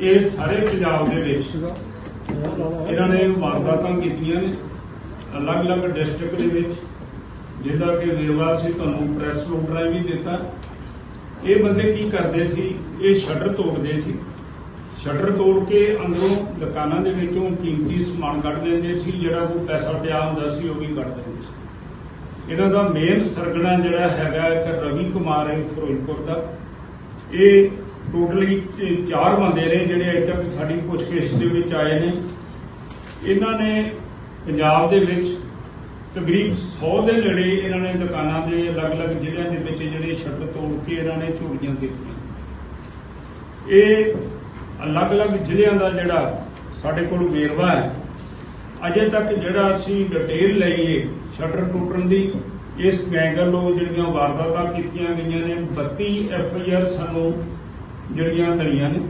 ਇਹ ਸਾਰੇ ਪੰਜਾਬ ਦੇ ਵਿੱਚ ਇਹਨਾਂ ਨੇ ਵਾਰਦਾਤਾਂ ਕੀਤੀਆਂ ਨੇ। ਅਲੱਗ-ਅਲੱਗ ਡਿਸਟ੍ਰਿਕਟ ਦੇ ਵਿੱਚ ਜਿਹਦਾ ਕਿ ਵੇਰਵਾ ਸੀ, ਤੁਹਾਨੂੰ ਪ੍ਰੈਸ ਨੋਟ ਰਾਹੀਂ ਵੀ ਦਿੱਤਾ। ਇਹ ਬੰਦੇ ਕੀ ਕਰਦੇ ਸੀ? ਇਹ ਸ਼ਟਰ ਤੋੜਦੇ ਸੀ। ਸ਼ਟਰ ਤੋੜ ਕੇ ਅੰਦਰੋਂ ਦੁਕਾਨਾਂ ਦੇ ਵਿੱਚੋਂ ਕੀਮਤੀ ਸਮਾਨ ਕੱਢ ਦਿੰਦੇ ਸੀ, ਜਿਹੜਾ ਉਹ ਪੈਸਾ ਪਿਆ ਹੁੰਦਾ ਸੀ, ਉਹ ਵੀ ਕੱਢ ਦਿੰਦੇ ਸੀ। ਇਹਨਾਂ ਦਾ ਮੇਨ ਸਰਗਣਾ ਜਿਹੜਾ ਹੈਗਾ ਇੱਕ ਰਵੀ ਕੁਮਾਰ ਹੈ, ਫਿਰੋਜ਼ਪੁਰ ਦਾ। ਇਹ ਟੋਟਲੀ ਚਾਰ ਬੰਦੇ ਨੇ ਜਿਹੜੇ ਅਜੇ ਤੱਕ ਸਾਡੀ ਪੁੱਛਗਿੱਛ ਦੇ ਵਿੱਚ ਆਏ ਨੇ। ਇਹਨਾਂ ਨੇ ਪੰਜਾਬ ਦੇ ਵਿੱਚ ਤਕਰੀਬ 100 ਦੇ ਨੇੜੇ ਇਹਨਾਂ ਨੇ ਦੁਕਾਨਾਂ ਦੇ ਅਲੱਗ-ਅਲੱਗ ਜ਼ਿਲ੍ਹਿਆਂ ਦੇ ਵਿੱਚ ਜਿਹੜੇ ਸ਼ਟਰ ਤੋੜ ਕੇ ਇਹਨਾਂ ਨੇ ਚੋਰੀਆਂ ਕੀਤੀਆਂ ਇਹ ਅਲੱਗ-ਅਲੱਗ ਜ਼ਿਲ੍ਹਿਆਂ ਦਾ ਜਿਹੜਾ ਸਾਡੇ ਕੋਲ ਵੇਰਵਾ ਹੈ। ਅਜੇ ਤੱਕ ਜਿਹੜਾ ਅਸੀਂ ਡਿਟੇਲ ਲਈਏ ਸ਼ਟਰ ਟੁੱਟਣ ਦੀ, ਇਸ ਗੈਂਗ ਵੱਲੋਂ ਜਿਹੜੀਆਂ ਵਾਰਦਾਤਾਂ ਕੀਤੀਆਂ ਗਈਆਂ ਨੇ 32 ਐਫ ਆਈ ਆਰ ਸਾਨੂੰ ਜਿਹੜੀਆਂ ਮਿਲੀਆਂ ਨੇ,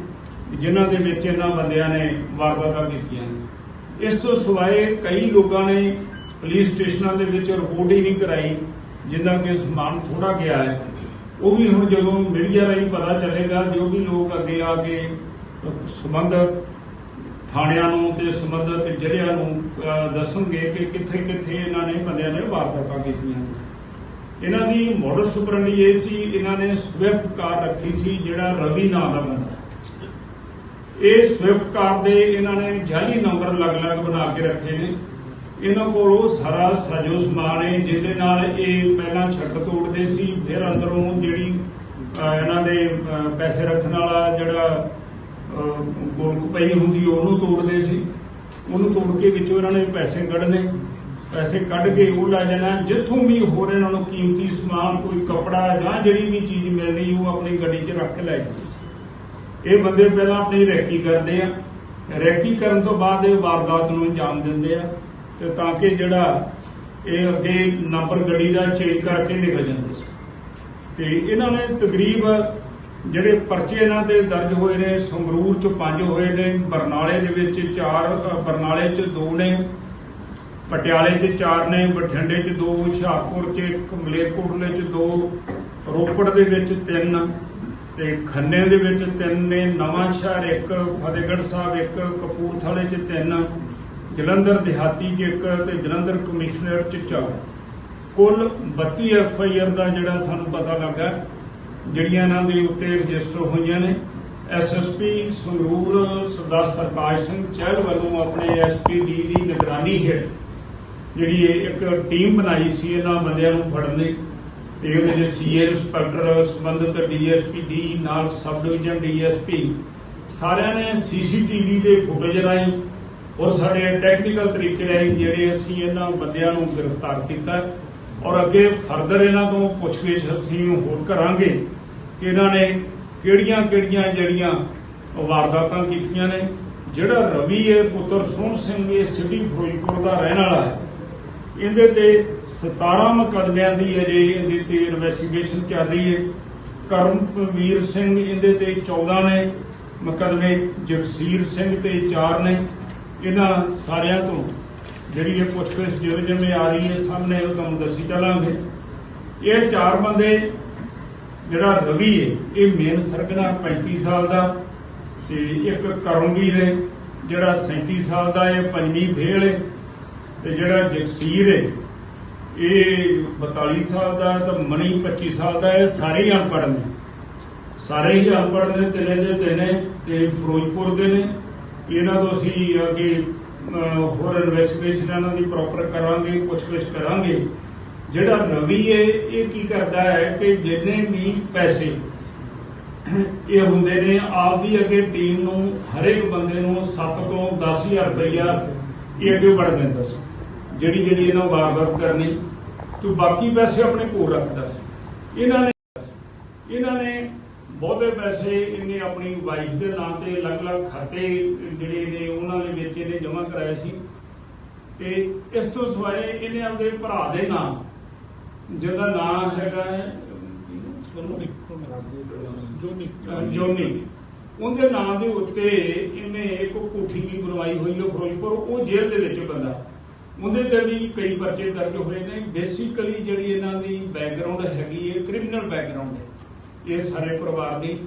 ਜਿਨ੍ਹਾਂ ਦੇ ਵਿੱਚ ਇਹਨਾਂ ਬੰਦਿਆਂ ਨੇ ਵਾਰਦਾਤਾਂ ਕੀਤੀਆਂ ਇਸ ਤੋਂ ਸਿਵਾਏ ਕਈ ਲੋਕਾਂ ਨੇ ਪੁਲਿਸ ਸਟੇਸ਼ਨਾਂ ਦੇ ਵਿੱਚ ਰਿਪੋਰਟ ਹੀ ਨਹੀਂ ਕਰਾਈ, ਜਿੱਦਾਂ ਕਿ ਸਮਾਨ ਥੋੜਾ ਗਿਆ ਹੈ। ਉਹ ਵੀ ਹੁਣ ਜਦੋਂ ਮੀਡੀਆ ਰਾਹੀਂ ਪਤਾ ਚੱਲੇਗਾ, ਜੋ ਵੀ ਲੋਕ ਅੱਗੇ ਆ ਕੇ ਸੰਬੰਧਤ ਥਾਣਿਆਂ ਨੂੰ ਤੇ ਸੰਬੰਧਤ ਜ਼ਿਲ੍ਹਿਆਂ ਨੂੰ ਦੱਸਣਗੇ ਕਿ ਕਿੱਥੇ ਕਿੱਥੇ ਇਹਨਾਂ ਨੇ ਬੰਦਿਆਂ ਨੇ ਵਾਰਦਾਤਾਂ ਕੀਤੀਆਂ ਨੇ। ਇਹਨਾਂ ਦੀ ਮੋਡਲ ਸੁਪਰੰਡੀ ਇਹ ਸੀ, ਇਹਨਾਂ ਨੇ ਸਵਿਫਟ ਕਾਰ ਰੱਖੀ ਸੀ, ਜਿਹੜਾ ਰਵੀ ਨਾਮ ਦਾ ਬੰਦਾ। ਇਹ ਸਵਿਫਟ ਕਾਰ ਦੇ ਇਹਨਾਂ ਨੇ ਜਾਲੀ ਨੰਬਰ ਅਲੱਗ-ਅਲੱਗ ਬਣਾ ਕੇ ਰੱਖੇ ਨੇ। ਇਹਨਾਂ ਕੋਲ ਉਹ ਸਾਰਾ ਸਾਜੋ ਸਮਾਨ ਹੈ ਜਿਹਦੇ ਨਾਲ ਇਹ ਪਹਿਲਾਂ ਛੱਡ ਤੋੜਦੇ ਸੀ, ਫਿਰ ਅੰਦਰੋਂ ਜਿਹੜੀ ਇਹਨਾਂ ਦੇ ਪੈਸੇ ਰੱਖਣ ਵਾਲਾ ਜਿਹੜਾ ਗੋਲਕ ਪਈ ਹੁੰਦੀ, ਉਹਨੂੰ ਤੋੜਦੇ ਸੀ। ਉਹਨੂੰ ਤੋੜ ਕੇ ਵਿੱਚੋਂ ਇਹਨਾਂ ਨੇ ਪੈਸੇ ਕੱਢਣੇ ਪੈਸੇ ਕੱਢ ਕੇ ਉਹ ਲੈ ਜਾਣਾ ਜਿੱਥੋਂ ਵੀ ਹੋਰ ਇਹਨਾਂ ਨੂੰ ਕੀਮਤੀ ਸਮਾਨ, ਕੋਈ ਕਪੜਾ ਜਾਂ ਜਿਹੜੀ ਵੀ ਚੀਜ਼ ਮਿਲਣੀ ਉਹ ਆਪਣੀ ਗੱਡੀ 'ਚ ਰੱਖ ਲੈ ਜਾਂਦੇ ਸੀ ਇਹ ਬੰਦੇ ਪਹਿਲਾਂ ਆਪਣੀ ਰੈਕੀ ਕਰਦੇ ਆ। ਰੈਕੀ ਕਰਨ ਤੋਂ ਬਾਅਦ ਇਹ ਵਾਰਦਾਤ ਨੂੰ ਅੰਜਾਮ ਦਿੰਦੇ ਆ ਤੇ ਤਾਂ ਕਿ ਜਿਹੜਾ ਇਹ ਅੱਗੇ ਨੰਬਰ ਗੱਡੀ ਦਾ ਚੇਂਜ ਕਰਕੇ ਨਿਕਲ ਜਾਂਦੇ ਸੀ। ਤੇ ਇਹਨਾਂ ਨੇ ਤਕਰੀਬ ਜਿਹੜੇ ਪਰਚੇ ਇਹਨਾਂ ਤੇ ਦਰਜ ਹੋਏ ਨੇ, ਸੰਗਰੂਰ ਚ ਪੰਜ ਹੋਏ ਨੇ, ਬਰਨਾਲੇ ਦੇ ਵਿੱਚ ਚਾਰ ਬਰਨਾਲੇ ਚ ਦੋ ਨੇ। ਪਟਿਆਲੇ ਚ ਚਾਰ ਨੇ, ਬਠਿੰਡੇ ਚ ਦੋ, ਹੁਸ਼ਿਆਰਪੁਰ ਚ ਇੱਕ ਮਲੇਰਕੋਟਲੇ ਚ ਦੋ, ਰੋਪੜ ਦੇ ਵਿੱਚ ਤਿੰਨ ਤੇ ਖੰਨੇ ਦੇ ਵਿੱਚ ਤਿੰਨ ਨੇ, ਨਵਾਂ ਸ਼ਹਿਰ ਇੱਕ, ਫਤਿਹਗੜ੍ਹ ਸਾਹਿਬ ਇੱਕ, ਕਪੂਰਥਲੇ ਚ ਤਿੰਨ, ਜਲੰਧਰ ਦਿਹਾਤੀ ਚ ਇੱਕ ਤੇ ਜਲੰਧਰ ਕਮਿਸ਼ਨਰ ਚ ਚਾਰ। ਕੁੱਲ 32 ਐਫ ਆਈ ਆਰ ਦਾ ਜਿਹੜਾ ਸਾਨੂੰ ਪਤਾ ਲੱਗਾ, ਜਿਹੜੀਆਂ ਇਹਨਾਂ ਦੇ ਉੱਤੇ ਰਜਿਸਟਰ ਹੋਈਆਂ ਨੇ ਐਸਐਸਪੀ ਸੰਗਰੂਰ ਸਰਦਾਰ ਸਰਤਾਜ ਸਿੰਘ ਚਹਿਲ ਵੱਲੋਂ ਆਪਣੇ ਐਸਪੀਡੀ ਦੀ ਨਿਗਰਾਨੀ ਹੇਠ ਜਿਹੜੀ ਇਹ ਇੱਕ ਟੀਮ ਬਣਾਈ ਸੀ, ਇਹਨਾਂ ਬੰਦਿਆਂ ਨੂੰ ਫੜਨ ਲਈ। ਤੇ ਇਹਦੇ ਵਿੱਚ ਸੀਏ ਇੰਸਪੈਕਟਰ, ਸੰਬੰਧਿਤ ਡੀਐਸਪੀ, ਡੀ ਨਾਲ ਸਬ ਡਿਵੀਜ਼ਨ ਡੀਐਸਪੀ, ਸਾਰਿਆਂ ਨੇ ਸੀਸੀਟੀਵੀ ਦੇ ਫੁਟੇਜ ਰਾਹੀਂ ਔਰ ਸਾਡੇ ਟੈਕਨੀਕਲ ਤਰੀਕੇ ਰਾਹੀਂ ਜਿਹੜੇ ਅਸੀਂ ਇਹਨਾਂ ਬੰਦਿਆਂ ਨੂੰ ਗ੍ਰਿਫਤਾਰ ਕੀਤਾ ਔਰ ਅੱਗੇ ਫਰਦਰ ਇਹਨਾਂ ਤੋਂ ਪੁੱਛਗਿੱਛ ਅਸੀਂ ਹੋਰ ਕਰਾਂਗੇ ਕਿ ਇਹਨਾਂ ਨੇ ਕਿਹੜੀਆਂ ਕਿਹੜੀਆਂ ਜਿਹੜੀਆਂ ਵਾਰਦਾਤਾਂ ਕੀਤੀਆਂ ਨੇ। ਜਿਹੜਾ ਰਵੀ ਹੈ ਪੁੱਤਰ ਸੋਹਣ ਸਿੰਘ, ਇਹ ਸਿਟੀ ਫਿਰੋਜ਼ਪੁਰ ਦਾ ਰਹਿਣ ਵਾਲਾ ਹੈ। ਇਹਦੇ ਤੇ 17 ਮੁਕੱਦਮਿਆਂ ਦੀ ਅਜੇ ਇਹਦੇ ਤੇ ਇਨਵੈਸਟੀਗੇਸ਼ਨ ਚੱਲ ਰਹੀ ਹੈ। ਕਰਮਵੀਰ ਸਿੰਘ ਇਹਦੇ ਤੇ 14 ਨੇ, ਮੁਕੱਦਮੇ ਜਗਸੀਰ ਸਿੰਘ ਤੇ 4 ਨੇ। ਇਹਨਾਂ ਸਾਰਿਆਂ ਤੋਂ ਜਿਹੜੀ ਇਹ ਪੁੱਛਗਿੱਛ ਜਿਵੇਂ ਜਿਵੇਂ ਆ ਰਹੀ ਹੈ ਸਾਹਮਣੇ ਉਹ ਤੁਹਾਨੂੰ ਦੱਸੀ ਚੱਲਾਂਗੇ। ਇਹ ਚਾਰ ਬੰਦੇ, ਜਿਹੜਾ ਰਵੀ ਹੈ, ਇਹ ਮੇਨ ਸਰਗਨਾ 35 ਸਾਲ ਦਾ ਤੇ ਇੱਕ ਕਰਮਵੀਰ ਹੈ, ਜਿਹੜਾ 37 ਸਾਲ ਦਾ ਹੈ, ਪੰਜਵੀਂ ਫੇਲ ਹੈ। ਤੇ ਜਿਹੜਾ ਜਗਸੀਰ ਹੈ, ਇਹ 42 ਸਾਲ ਦਾ ਤੇ ਮਣੀ 25 ਸਾਲ ਦਾ ਇਹ ਸਾਰੇ ਹੀ ਅਨਪੜ੍ਹ ਨੇ। ਸਾਰੇ ਹੀ ਅਨਪੜ੍ਹ ਨੇ, ਤਿੰਨੇ ਦੇ ਤਿੰਨੇ, ਤੇ ਫਿਰੋਜ਼ਪੁਰ ਦੇ ਨੇ। ਇਹਨਾਂ ਤੋਂ ਅਸੀਂ ਅੱਗੇ ਹੋਰ ਇਨਵੈਸਟੀਗੇਸ਼ਨ ਇਹਨਾਂ ਦੀ ਪ੍ਰੋਪਰ ਕਰਾਂਗੇ, ਪੁੱਛਗਿੱਛ ਕਰਾਂਗੇ। ਜਿਹੜਾ ਰਵੀ ਹੈ, ਇਹ ਕੀ ਕਰਦਾ ਹੈ ਕਿ ਜਿੰਨੇ ਵੀ ਪੈਸੇ ਇਹ ਹੁੰਦੇ ਨੇ, ਆਪ ਦੀ ਅੱਗੇ ਟੀਮ ਨੂੰ ਹਰੇਕ ਬੰਦੇ ਨੂੰ 7 ਤੋਂ 10000 ਰੁਪਇਆ ਇਹ ਅੱਗੇ ਵੜ ਦਿੰਦਾ ਸੀ। ਜਿਹੜੀ ਜਿਹੜੀ ਇਹਨਾਂ ਵਾਰਦਾਤ ਕਰਨੀ, ਤੇ ਬਾਕੀ ਪੈਸੇ ਆਪਣੇ ਕੋਲ ਰੱਖਦਾ ਸੀ ਇਹਨਾਂ ਨੇ ਇਹਨਾਂ ਨੇ ਬਹੁਤੇ ਪੈਸੇ ਇਹਨੇ ਆਪਣੀ ਵਾਈਫ ਦੇ ਨਾਂ ਤੇ ਅਲੱਗ-ਅਲੱਗ ਖਾਤੇ ਜਿਹੜੇ ਨੇ ਉਹਨਾਂ ਦੇ ਵਿੱਚ ਇਹਨੇ ਜਮ੍ਹਾਂ ਕਰਾਏ ਸੀ। ਤੇ ਇਸ ਤੋਂ ਸਿਵਾਏ ਇਹਨੇ ਆਪਣੇ ਭਰਾ ਦੇ ਨਾਂ, ਜਿਹਦਾ ਨਾਂ ਹੈਗਾ ਹੈ ਜੋਨੀ। ਜੋਨੀ। ਉਹਦੇ ਨਾਂ ਦੇ ਉੱਤੇ ਇਹਨੇ ਇੱਕ ਕੋਠੀ ਵੀ ਬਣਵਾਈ ਹੋਈ ਹੈ ਫਿਰੋਜ਼ਪੁਰ, ਉਹ ਜੇਲ੍ਹ ਦੇ ਵਿੱਚ ਬੰਦਾ। ਉਹਦੇ ਤੇ ਵੀ ਕਈ ਪਰਚੇ ਦਰਜ ਹੋਏ ਨੇ। ਬੇਸਿਕਲੀ ਜਿਹੜੀ ਇਹਨਾਂ ਦੀ ਬੈਕਗ੍ਰਾਉਂਡ ਹੈਗੀ ਹੈ ਕ੍ਰਿਮੀਨਲ ਬੈਕਗ੍ਰਾਉਂਡ ਹੈ। ਇਹ ਸਾਰੇ ਪਰਿਵਾਰ ਦੀ।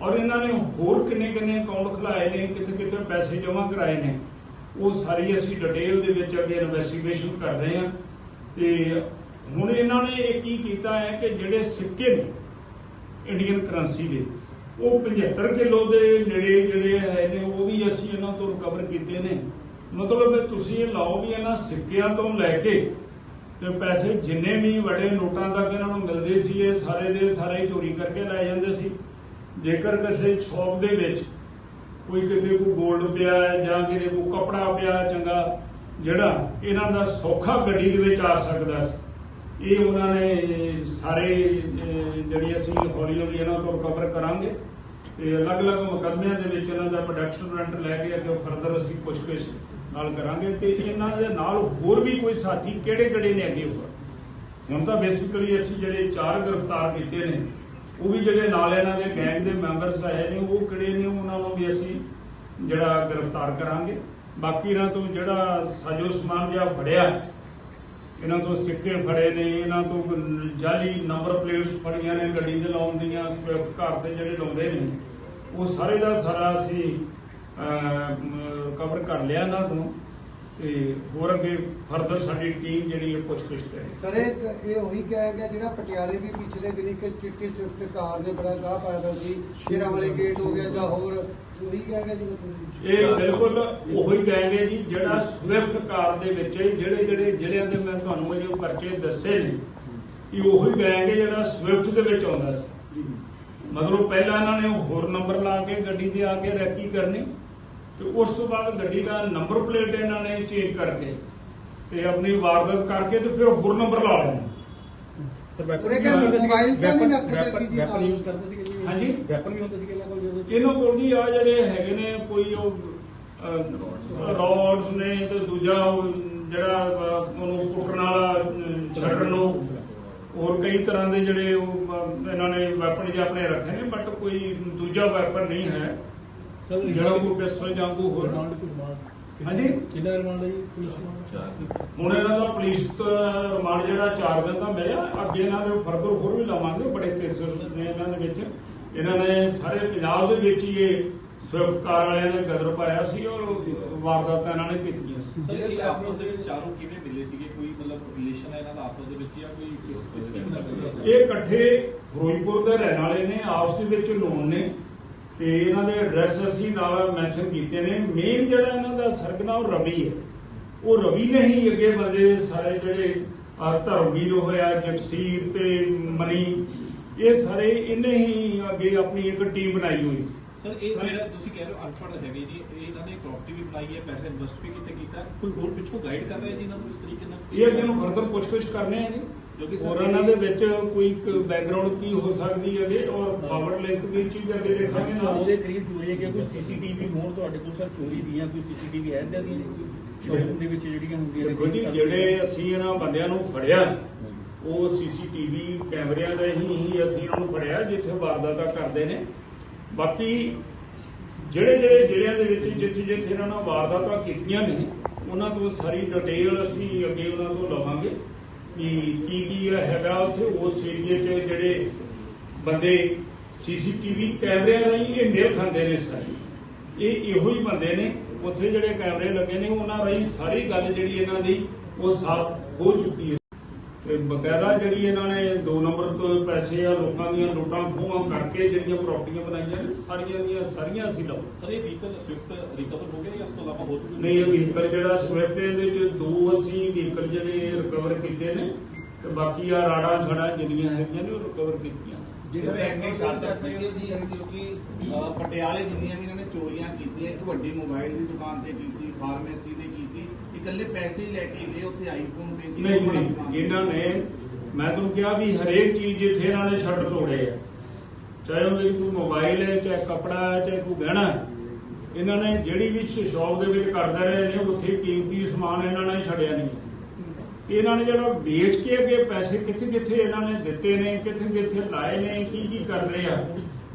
ਔਰ ਇਹਨਾਂ ਨੇ ਹੋਰ ਕਿੰਨੇ ਕਿੰਨੇ ਅਕਾਊਂਟ ਖੁਲਾਏ ਨੇ ਕਿੱਥੇ ਕਿੱਥੇ ਪੈਸੇ ਜਮ੍ਹਾਂ ਕਰਾਏ ਨੇ, ਉਹ ਸਾਰੀ ਅਸੀਂ ਡਿਟੇਲ ਦੇ ਵਿੱਚ ਅੱਗੇ ਇਨਵੈਸਟੀਗੇਸ਼ਨ ਕਰ ਰਹੇ ਹਾਂ। ਤੇ ਹੁਣ ਇਹਨਾਂ ਨੇ ਇਹ ਕੀ ਕੀਤਾ ਹੈ ਕਿ ਜਿਹੜੇ ਸਿੱਕੇ ਨੇ ਇੰਡੀਅਨ ਕਰੰਸੀ ਦੇ, ਉਹ 75 ਕਿਲੋ ਦੇ ਨੇੜੇ ਜਿਹੜੇ ਹੈ ਨੇ, ਉਹ ਵੀ ਅਸੀਂ ਇਹਨਾਂ ਤੋਂ ਰਿਕਵਰ ਕੀਤੇ ਨੇ। ਮਤਲਬ ਤੁਸੀਂ ਇਹ ਲਾਓ ਵੀ ਇਹਨਾਂ ਸਿੱਕਿਆਂ ਤੋਂ ਲੈ ਕੇ ਤੇ ਪੈਸੇ ਜਿੰਨੇ ਵੀ ਵੱਡੇ ਨੋਟਾਂ ਤੱਕ ਇਹਨਾਂ ਨੂੰ ਮਿਲਦੇ ਸੀ, ਇਹ ਸਾਰੇ ਦੇ ਸਾਰੇ ਚੋਰੀ ਕਰਕੇ ਲੈ ਜਾਂਦੇ ਸੀ। ਜੇਕਰ ਕਿਸੇ ਸ਼ੌਪ ਦੇ ਵਿੱਚ ਕੋਈ ਕਿਤੇ ਕੋਈ 골ਡ ਪਿਆ ਹੈ ਜਾਂ ਕਿਤੇ ਕੋਈ ਕਪੜਾ ਪਿਆ ਚੰਗਾ, ਜਿਹੜਾ ਇਹਨਾਂ ਦਾ ਸੌਖਾ ਗੱਡੀ ਦੇ ਵਿੱਚ ਆ ਸਕਦਾ ਸੀ, ਇਹ ਉਹਨਾਂ ਨੇ ਸਾਰੇ ਜਿਹੜੀ ਅਸੀਂ ਹੌਲੀ ਹੌਲੀ ਇਹਨਾਂ ਤੋਂ ਰਿਕਵਰ ਕਰਾਂਗੇ ਤੇ ਅਲੱਗ-ਅਲੱਗ ਮੁਕੱਦਮਿਆਂ ਦੇ ਵਿੱਚ ਇਹਨਾਂ ਦਾ ਪ੍ਰੋਡਕਸ਼ਨ ਰੈਂਟ ਲੈ ਕੇ ਅੱਗੇ ਫਰਦਰ ਅਸੀਂ ਪੁੱਛ ਕੇ ਨਾਲ ਕਰਾਂਗੇ ਤੇ ਇਹਨਾਂ ਦੇ ਨਾਲ ਹੋਰ ਵੀ ਕੋਈ ਸਾਥੀ ਕਿਹੜੇ-ਕਿਹੜੇ ਨੇ ਅੱਗੇ ਹੋਰ? ਹੁਣ ਤਾਂ ਬੇਸਿਕਲੀ ਅਸੀਂ ਜਿਹੜੇ ਚਾਰ ਗ੍ਰਿਫਤਾਰ ਕੀਤੇ ਨੇ, ਉਹ ਵੀ ਜਿਹੜੇ ਨਾਲ ਇਹਨਾਂ ਦੇ ਗੈਂਗ ਦੇ ਮੈਂਬਰਸ ਆਏ ਨੇ, ਉਹ ਕਿਹੜੇ ਨੇ ਉਹਨਾਂ ਨੂੰ ਵੀ ਅਸੀਂ ਜਿਹੜਾ ਗ੍ਰਿਫਤਾਰ ਕਰਾਂਗੇ। ਬਾਕੀ ਇਹਨਾਂ ਤੋਂ ਜਿਹੜਾ ਸਾਜੋ ਸਮਾਨ ਜਿਹਾ ਫੜਿਆ, ਇਹਨਾਂ ਤੋਂ ਸਿੱਕੇ ਫੜੇ ਨੇ, ਇਹਨਾਂ ਤੋਂ ਜਾਲੀ ਨੰਬਰ ਪਲੇਟਸ ਫੜੀਆਂ ਨੇ, ਗੱਡੀ ਦੇ ਲਾਉਣ ਦੀਆਂ, ਸਵਿਫਟ ਕਾਰ ਤੇ ਜਿਹੜੇ ਲਾਉਂਦੇ ਨੇ, ਉਹ ਸਾਰੇ ਦਾ ਸਾਰਾ ਅਸੀਂ ਕਵਰ ਕਰ ਲਿਆ ਇਹਨਾਂ ਤੋਂ ਤੇ ਹੋਰ ਅੱਗੇ ਫਰਦਰ ਸਾਡੀ ਟੀਮ ਜਿਹੜੀ ਹੈ ਪੁੱਛਗਿੱਛ ਕਰੇ। ਸਰ ਇਹ ਇਹ ਉਹੀ ਕਿਹਾ ਗਿਆ ਜਿਹੜਾ ਪਟਿਆਲੇ ਦੀ ਪਿਛਲੇ ਦਿਨੀ ਕਿ ਚਿੱਟੀ ਸਵਿਫਟ ਕਾਰ ਦੇ ਬੜਾ ਗਾਹ ਪਾਇਆ ਹੋਇਆ ਸੀ ਸ਼ੇਰਾਂ ਵਾਲੇ ਗੇਟ ਹੋ ਗਿਆ ਜਾਂ ਹੋਰ ਉਹੀ ਕਿਹਾ ਗਿਆ ਜੀ ਤੁਸੀਂ ਇਹ ਬਿਲਕੁਲ ਉਹੀ ਕਹਾਂਗੇ ਜੀ ਜਿਹੜਾ ਸਵਿਫਟ ਕਾਰ ਦੇ ਵਿੱਚ ਜਿਹੜੇ ਜਿਹੜੇ ਜ਼ਿਲ੍ਹਿਆਂ ਦੇ ਮੈਂ ਤੁਹਾਨੂੰ ਇਹ ਪਰਚੇ ਦੱਸੇ ਨੇ ਇਹ ਉਹੀ ਕਹਾਂਗੇ ਜਿਹੜਾ ਸਵਿਫਟ ਦੇ ਵਿੱਚ ਆਉਂਦਾ ਸੀ। ਮਤਲਬ ਪਹਿਲਾਂ ਇਹਨਾਂ ਨੇ ਹੋਰ ਨੰਬਰ ਲਾ ਕੇ ਗੱਡੀ ਤੇ ਆ ਕੇ ਰੈਕੀ ਕਰਨੀ ਤੇ ਉਸ ਤੋਂ ਬਾਅਦ ਗੱਡੀ ਦਾ ਨੰਬਰ ਪਲੇਟ ਇਹਨਾਂ ਨੇ ਚੇਂਜ ਕਰਕੇ ਤੇ ਆਪਣੀ ਵਾਰਦਾਤ ਕਰਕੇ ਤੇ ਫਿਰ ਹੋਰ ਨੰਬਰ ਲਾ ਲੈਣਾ ਉਹਨੇ ਕਿਹਾ ਮੋਬਾਈਲ ਤਾਂ ਨਹੀਂ ਰੱਖਦੇ ਸੀ ਜੀ ਵੈਪਨ ਨਾਲ। ਯੂਜ਼ ਕਰਦੇ ਸੀ ਕਿ ਹਾਂਜੀ। ਵੈਪਨ ਵੀ ਹੁੰਦੇ ਸੀ ਕਿ ਇਹਨਾਂ ਕੋਲ ਜਦੋਂ ਇਹਨਾਂ ਕੋਲ ਜੀ ਆ ਜਿਹੜੇ ਹੈਗੇ ਨੇ ਕੋਈ ਉਹ ਰੋਡਸ ਨੇ ਤੇ ਦੂਜਾ ਉਹ ਜਿਹੜਾ ਉਹਨੂੰ ਕੁੱਟਣ ਵਾਲਾ ਛੱਡਣ ਨੂੰ ਹੋਰ ਕਈ ਤਰ੍ਹਾਂ ਦੇ ਜਿਹੜੇ ਉਹ ਇਹਨਾਂ ਨੇ ਵੈਪਨ ਜੇ ਆਪਣੇ ਰੱਖੇ ਨੇ ਬਟ ਕੋਈ ਦੂਜਾ ਵੈਪਨ ਨਹੀਂ ਹੈ ਜਿਹੜਾ ਕੋਈ ਪਿਸਤਲ ਜਾਂ ਕੋਈ ਹੋਰ ਰਿਮਾਂਡ ਕੋਈ ਰਿਮਾਂਡ ਹਾਂਜੀ। ਕਿੰਨਾ ਰਿਮਾਂਡ ਹੈ ਜੀ ਪੁਲਿਸ ਹੁਣ ਇਹਨਾਂ ਦਾ ਪੁਲਿਸ ਤੋਂ ਰਿਮਾਂਡ ਜਿਹੜਾ 4 ਦਿਨ ਦਾ ਮਿਲਿਆ। ਅੱਗੇ ਇਹਨਾਂ ਦੇ ਫਰਦਰ ਹੋਰ ਵੀ ਲਵਾਂਗੇ ਬੜੇ ਕੇਸਸ ਨੇ ਇਹਨਾਂ ਦੇ ਵਿੱਚ। ਇਹਨਾਂ ਨੇ ਸਾਰੇ ਪੰਜਾਬ ਦੇ ਵਿੱਚ ਹੀ ਇਹ ਸਵਿਫਟ ਕਾਰ ਵਾਲਿਆਂ ਨੇ ਗਦਰ ਪਾਇਆ ਸੀ ਔਰ ਵਾਰਦਾਤਾਂ ਇਹਨਾਂ ਨੇ ਕੀਤੀਆਂ ਸੀ। ਸਰ ਇਹ ਆਪਸ ਦੇ ਵਿੱਚ ਚਾਰੋਂ ਕਿਵੇਂ ਮਿਲੇ ਸੀਗੇ? ਕੋਈ ਮਤਲਬ ਰਿਲੇਸ਼ਨ ਹੈ ਇਹਨਾਂ ਦਾ ਆਪਸ ਦੇ ਵਿੱਚ ਜਾਂ ਕੋਈ ਸਪੈਸਿਫਿਕ ਦਾ ਇਹ ਇਕੱਠੇ ਫਿਰੋਜ਼ਪੁਰ ਦੇ ਰਹਿਣ ਵਾਲੇ ਨੇ ਆਪਸ ਦੇ ਵਿੱਚ ਲੋਨ ਨੇ। ਤੇ ਇਹਨਾਂ ਦੇ ਐਡਰੈਸ ਅਸੀਂ ਨਾਲ ਮੈਂਸ਼ਨ ਕੀਤੇ ਨੇ। ਮੇਨ ਜਿਹੜਾ ਇਹਨਾਂ ਦਾ ਸਰਗਨਾ ਉਹ ਰਵੀ ਹੈ। ਉਹ ਰਵੀ ਨੇ ਹੀ ਅੱਗੇ ਬੰਦੇ ਸਾਰੇ ਜਿਹੜੇ ਧਰਮਵੀਰ ਹੋਇਆ ਜਗਸੀਰ ਤੇ ਮਨੀ ਇਹ ਸਾਰੇ ਇਹਨੇ ਹੀ ਅੱਗੇ ਆਪਣੀ ਇੱਕ ਟੀਮ ਬਣਾਈ ਹੋਈ ਸੀ। ਸਰ ਇਹ ਜਿਹੜਾ ਤੁਸੀਂ ਕਹਿ ਰਹੇ ਹੋ ਅਨਪੜ੍ਹ ਹੈਗੇ ਜੀ ਇਹ ਇਹਨਾਂ ਨੇ ਪ੍ਰਾਪਰਟੀ ਵੀ ਬਣਾਈ ਹੈ ਪੈਸੇ ਇਨਵੈਸਟ ਵੀ ਕਿਤੇ ਕੀਤਾ ਕੋਈ ਹੋਰ ਪਿੱਛੋਂ ਗਾਈਡ ਕਰ ਰਿਹਾ ਜੀ ਇਹਨਾਂ ਨੂੰ ਇਸ ਤਰੀਕੇ ਨਾਲ? ਇਹ ਅੱਗੇ ਨੂੰ ਫਰਦਰ ਪੁੱਛਗਿੱਛ ਕਰਨੇ ਆ ਜੀ। ਜੋ ਹੋਰ ਇਹਨਾਂ ਦੇ ਵਿੱਚ ਕੋਈ ਬੈਕਗ੍ਰਾਉਂਡ ਕੀ ਹੋ ਸਕਦੀ ਹੈ ਜੀ ਔਰ ਪਾਵਰ ਲਿੰਕ ਦੀ ਚੀਜ਼ ਅੱਗੇ ਦੇਖਾਂਗੇ ਨਾਲ। ਉਹਦੇ ਕਰੀਬ ਚੋਰੀ ਹੈ ਕਿ ਕੋਈ ਸੀਸੀਟੀਵੀ ਹੋਣ ਤੁਹਾਡੇ ਕੋਲ ਸਰ ਚੋਰੀ ਦੀਆਂ ਕੋਈ ਸੀਸੀਟੀਵੀ ਹੈ ਦੀਆਂ ਸ਼ੋਰੂਮ ਦੇ ਵਿੱਚ ਜਿਹੜੀਆਂ ਹੁੰਦੀਆਂ ਨੇ? ਜੀ ਜਿਹੜੇ ਅਸੀਂ ਇਹਨਾਂ ਬੰਦਿਆਂ ਨੂੰ ਫੜਿਆ ਉਹ ਸੀਸੀਟੀਵੀ ਕੈਮਰਿਆਂ ਦੇ ਹੀ ਹੀ ਅਸੀਂ ਇਹਨਾਂ ਨੂੰ ਫੜਿਆ ਜਿੱਥੇ ਵਾਰਦਾਤਾਂ ਕਰਦੇ ਨੇ। ਬਾਕੀ ਜਿਹੜੇ ਜਿਹੜੇ ਜ਼ਿਲ੍ਹਿਆਂ ਦੇ ਵਿੱਚ ਜਿੱਥੇ ਜਿੱਥੇ ਇਹਨਾਂ ਨੇ ਵਾਰਦਾਤਾਂ ਕੀਤੀਆਂ ਨੇ ਉਹਨਾਂ ਤੋਂ ਸਾਰੀ ਡਿਟੇਲ ਅਸੀਂ ਅੱਗੇ ਉਹਨਾਂ ਤੋਂ ਲਵਾਂਗੇ। ਕਿ ਕੀ ਕੀ ਹੈਗਾ ਉੱਥੇ, ਉਸ ਏਰੀਏ 'ਚ ਜਿਹੜੇ ਬੰਦੇ ਸੀਸੀਟੀਵੀ ਕੈਮਰਿਆਂ ਰਾਹੀਂ ਇਹ ਮੇਲ ਖਾਂਦੇ ਨੇ ਸਾਰੇ। ਇਹ ਇਹੋ ਹੀ ਬੰਦੇ ਨੇ, ਉੱਥੇ ਜਿਹੜੇ ਕੈਮਰੇ ਲੱਗੇ ਨੇ, ਉਹਨਾਂ ਰਾਹੀਂ ਸਾਰੀ ਗੱਲ ਜਿਹੜੀ ਇਹਨਾਂ ਦੀ ਉਹ ਸਾਫ਼ ਹੋ ਚੁੱਕੀ ਹੈ। ਤੇ ਬਕਾਇਦਾ ਜਿਹੜੀ ਇਹਨਾਂ ਨੇ 2 ਨੰਬਰ ਤੋਂ ਪੈਸੇ ਆ ਲੋਕਾਂ ਦੀਆਂ ਲੁੱਟਾਂ ਖੋਹਾਂ ਕਰਕੇ ਜਿਹੜੀਆਂ ਪ੍ਰਾਪਰਟੀਆਂ ਬਣਾਈਆਂ ਨੇ ਸਾਰੀਆਂ ਦੀਆਂ ਸਾਰੀਆਂ ਅਸੀਂ ਲਾਓ ਸਰ ਇਹ ਵਹੀਕਲ ਸਵਿਫਟ ਰਿਕਵਰ ਹੋ ਗਿਆ ਜਾਂ ਇਸ ਤੋਂ ਇਲਾਵਾ ਹੋਰ ਕੋਈ ਨਹੀਂ ਇਹ ਵਹੀਕਲ ਜਿਹੜਾ ਸਵਿਫਟ ਦੇ ਵਿੱਚ ਦੋ ਅਸੀਂ ਵਹੀਕਲ ਜਿਹੜੇ ਰਿਕਵਰ ਕੀਤੇ ਨੇ ਤੇ ਬਾਕੀ ਆ ਰਾੜਾ ਛੜਾ ਜਿਹੜੀਆਂ ਹੈਗੀਆਂ ਨੇ ਉਹ ਰਿਕਵਰ ਕੀਤੀਆਂ। ਜਿਹੜੇ ਐਸਕੇ ਕਰਦਾ ਸੀ ਜੀ ਕਿਉਂਕਿ ਅਹ, ਪਟਿਆਲੇ ਜਿੰਨੀਆਂ ਵੀ ਇਹਨਾਂ ਨੇ ਚੋਰੀਆਂ ਕੀਤੀਆਂ ਇੱਕ ਵੱਡੀ ਮੋਬਾਈਲ ਦੀ ਦੁਕਾਨ ਤੇ ਕੀਤੀ ਫਾਰਮੇਸੀ ਕੀਤੀ ਇਕੱਲੇ ਪੈਸੇ ਹੀ ਲੈ ਕੇ ਗਏ ਉੱਥੇ ਆਈਫੋਨ ਤੇ ਸੀ, ਨਹੀਂ ਬੜਾ ਨਹੀਂ ਸਮਾਨ। ਇਹਨਾਂ ਨੇ ਮੈਂ ਤੁਹਾਨੂੰ ਕਿਹਾ ਵੀ ਹਰੇਕ ਚੀਜ਼ ਜਿੱਥੇ ਇਹਨਾਂ ਨੇ ਛੱਡ ਤੋੜੇ ਆ। ਚਾਹੇ ਉਹ ਮੇਰੀ ਕੋਈ ਮੋਬਾਈਲ ਹੈ ਚਾਹੇ ਕਪੜਾ ਹੈ ਚਾਹੇ ਕੋਈ ਗਹਿਣਾ ਹੈ ਇਹਨਾਂ ਨੇ ਜਿਹੜੀ ਵੀ ਸ਼ੌਪ ਦੇ ਵਿੱਚ ਕਰਦੇ ਰਹੇ ਨੇ ਉੱਥੇ ਕੀਮਤੀ ਸਮਾਨ ਇਹਨਾਂ ਨੇ ਛੱਡਿਆ ਨਹੀਂ। ਤੇ ਇਹਨਾਂ ਨੇ ਜਿਹੜਾ ਵੇਚ ਕੇ ਅੱਗੇ ਪੈਸੇ ਕਿੱਥੇ ਕਿੱਥੇ ਇਹਨਾਂ ਨੇ ਦਿੱਤੇ ਨੇ ਕਿੱਥੇ ਕਿੱਥੇ ਲਾਏ ਨੇ ਕੀ ਕੀ ਕਰ ਰਹੇ ਆ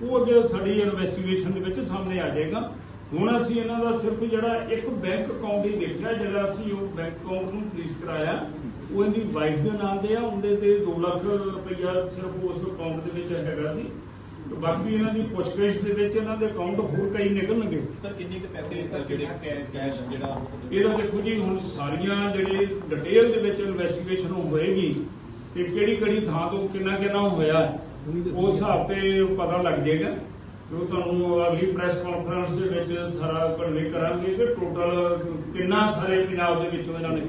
ਉਹ ਅੱਗੇ ਸਾਡੀ ਇਨਵੈਸਟੀਗੇਸ਼ਨ ਦੇ ਵਿੱਚ ਸਾਹਮਣੇ ਆ ਜਾਏਗਾ। ਹੁਣ ਅਸੀਂ ਇਹਨਾਂ ਦਾ ਸਿਰਫ ਜਿਹੜਾ ਇੱਕ ਬੈਂਕ ਅਕਾਊਂਟ ਹੀ ਦੇਖਿਆ ਜਿਹੜਾ ਅਸੀਂ ਉਹ ਬੈਂਕ ਅਕਾਊਂਟ ਨੂੰ ਫ੍ਰੀਜ਼ ਕਰਾਇਆ। ਉਹ ਇਹਦੀ ਵਾਈਫ ਦੇ ਨਾਮ ਦੇ ਆ ਉਹਦੇ ਤੇ 2 ਲੱਖ ਰੁਪਈਆ ਸਿਰਫ ਉਸ ਅਕਾਊਂਟ ਦੇ ਵਿੱਚ ਹੈਗਾ ਸੀ। ਤੇ ਬਾਕੀ ਇਹਨਾਂ ਦੀ ਪੁੱਛਗਿੱਛ ਦੇ ਵਿੱਚ ਇਹਨਾਂ ਦੇ ਅਕਾਊਂਟ ਹੋਰ ਕਈ ਨਿਕਲਣਗੇ। ਸਰ ਕਿੰਨੇ ਕੁ ਪੈਸੇ ਜਿਹੜੇ ਕੈਸ਼ ਜਿਹੜਾ ਇਹਦਾ ਦੇਖੋ ਜੀ ਹੁਣ ਸਾਰੀਆਂ ਜਿਹੜੇ ਡਿਟੇਲ ਦੇ ਵਿੱਚ ਇਨਵੈਸਟੀਗੇਸ਼ਨ ਹੋਏਗੀ ਕਿ ਕਿਹੜੀ ਕਿਹੜੀ ਥਾਂ ਤੋਂ ਕਿੰਨਾ ਕਿੰਨਾ ਹੋਇਆ ਉਸ ਹਿਸਾਬ ਤੇ ਪਤਾ ਲੱਗ ਜਾਏਗਾ। ਜੋ ਤੁਹਾਨੂੰ ਅਗਲੀ ਪ੍ਰੈਸ ਕਾਨਫਰੰਸ ਦੇ ਵਿੱਚ ਸਾਰਾ ਕਨਵੇ ਕਰਾਂਗੇ ਕਿ ਟੋਟਲ ਕਿੰਨਾ ਸਾਰੇ ਪੰਜਾਬ ਦੇ ਵਿੱਚੋਂ ਇਹਨਾਂ ਨੇ